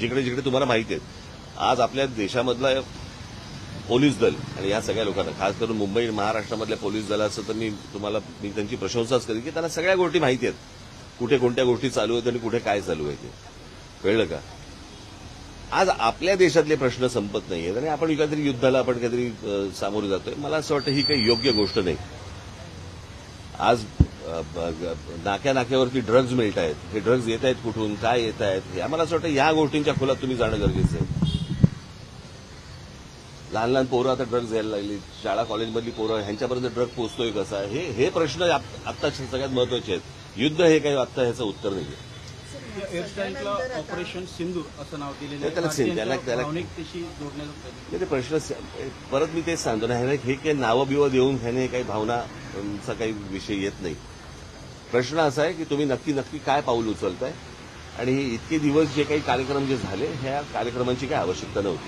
जिकडे जिकडे तुम्हाला माहिती आहेत. आज आपल्या देशामधला पोलीस दल आणि या सगळ्या लोकांना खास करून मुंबई महाराष्ट्रामधल्या पोलीस दलाचं तर मी तुम्हाला मी त्यांची प्रशंसाच करेन की त्यांना सगळ्या गोष्टी माहिती आहेत. कुठे कोणत्या गोष्टी चालू आहेत आणि कुठे काय चालू आहे ते. कळलं का? आज आपल्या देशातले प्रश्न संपत नाही आहेत आणि आपण काहीतरी युद्धाला आपण काहीतरी सामोरे जातोय. मला असं वाटतं ही काही योग्य गोष्ट नाही. आज नाक्या नाक्यावरती ड्रग्ज मिळत आहेत. हे ड्रग्ज येत आहेत कुठून? काय येत आहेत? हे आम्हाला असं वाटतं या गोष्टींच्या खोलात तुम्ही जाणं गरजेचं आहे. लहान लहान पोरं आता ड्रग्ज घ्यायला लागली. शाळा कॉलेजमधली पोरं ह्यांच्यापर्यंत ड्रग पोहोचतोय कसा? हे हे प्रश्न आता सगळ्यात महत्त्वाचे आहेत. युद्ध हे काही आत्ता ह्याचं उत्तर नाही ऑपरेशन सिंदूर असं नाव दिलेलं ते प्रश्न परत मी तेच सांगतो ना ह्याने हे काही नावं बिवं देऊन ह्याने काही भावनाचा काही विषय येत नाही. प्रश्न असा आहे की तुम्ही नक्की नक्की काय पाऊल उचलताय? आणि इतके दिवस जे काही कार्यक्रम जे झाले ह्या कार्यक्रमांची काही आवश्यकता नव्हती.